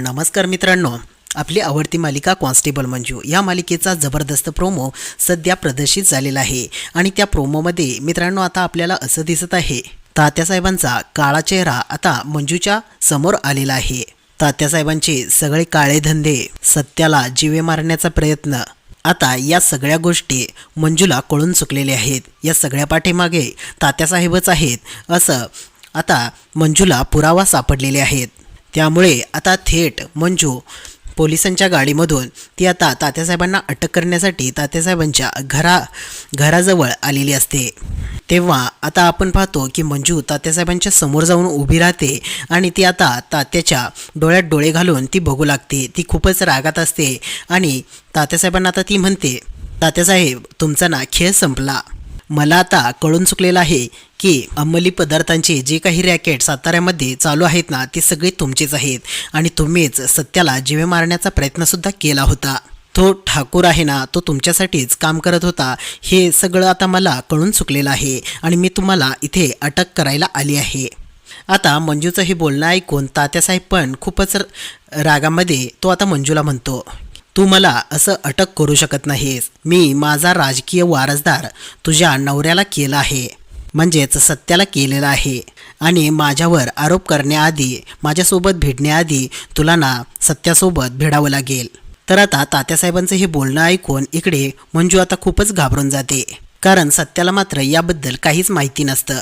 नमस्कार मित्रांनो आपली आवडती मालिका कॉन्स्टेबल मंजू या मालिकेचा जबरदस्त प्रोमो सध्या प्रदर्शित झालेला आहे आणि त्या प्रोमोमध्ये मित्रांनो आता आपल्याला असं दिसत आहे तात्यासाहेबांचा काळा चेहरा आता मंजूच्या समोर आलेला आहे. तात्यासाहेबांचे सगळे काळे धंदे सत्याला जीवे मारण्याचा प्रयत्न आता या सगळ्या गोष्टी मंजूला कळून चुकलेल्या आहेत. या सगळ्या पाठीमागे तात्यासाहेबच आहेत असं आता मंजूला पुरावा सापडलेले आहेत. त्यामुळे आता थेट मंजू पोलिसांच्या गाडीमधून ती आता तात्यासाहेबांना अटक करण्यासाठी तात्यासाहेबांच्या घरा घराजवळ आलेली असते. तेव्हा आता आपण पाहतो की मंजू तात्यासाहेबांच्या समोर जाऊन उभी राहते आणि ती आता तात्याच्या डोळ्यात डोळे घालून ती बघू लागते. ती खूपच रागात असते आणि तात्यासाहेबांना आता ती म्हणते तात्यासाहेब तुमचा ना खेळ संपला. मला आता कळून चुकलेलं आहे की अंमली पदार्थांचे जे काही रॅकेट साताऱ्यामध्ये चालू आहेत ना ते सगळे तुमचेच आहेत. आणि तुम्हीच सत्याला जीवे मारण्याचा प्रयत्नसुद्धा केला होता. तो ठाकूर आहे ना तो तुमच्यासाठीच काम करत होता. हे सगळं आता मला कळून चुकलेलं आहे आणि मी तुम्हाला इथे अटक करायला आली आहे. आता मंजूचं हे बोलणं ऐकून तात्यासाहेब पण खूपच रागामध्ये तो आता मंजूला म्हणतो तू मला असं अटक करू शकत नाहीस. मी माझा राजकीय वारसदार तुझ्या नवऱ्याला केला आहे. म्हणजेच सत्याला केलेला आहे. आणि माझ्यावर आरोप करण्याआधी माझ्यासोबत भिडण्याआधी तुला ना सत्यासोबत भेडावं लागेल. तर आता तात्यासाहेबांचं हे बोलणं ऐकून इकडे मंजू आता खूपच घाबरून जाते. कारण सत्याला मात्र याबद्दल काहीच माहिती नसतं.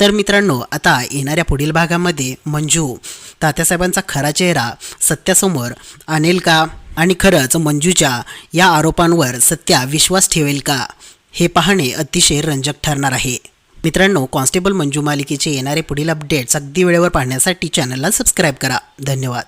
तर मित्रांनो आता येणाऱ्या पुढील भागामध्ये मंजू तात्यासाहेबांचा खरा चेहरा सत्यासमोर आणेल का? आणि खरंच मंजूच्या या आरोपांवर सत्या विश्वास ठेवेल का? हे पाहणे अतिशय रंजक ठरणार आहे. मित्रांनो कॉन्स्टेबल मंजू मालिकेचे येणारे पुढील अपडेट्स अगदी वेळेवर पाहण्यासाठी चॅनलला सबस्क्राईब करा. धन्यवाद.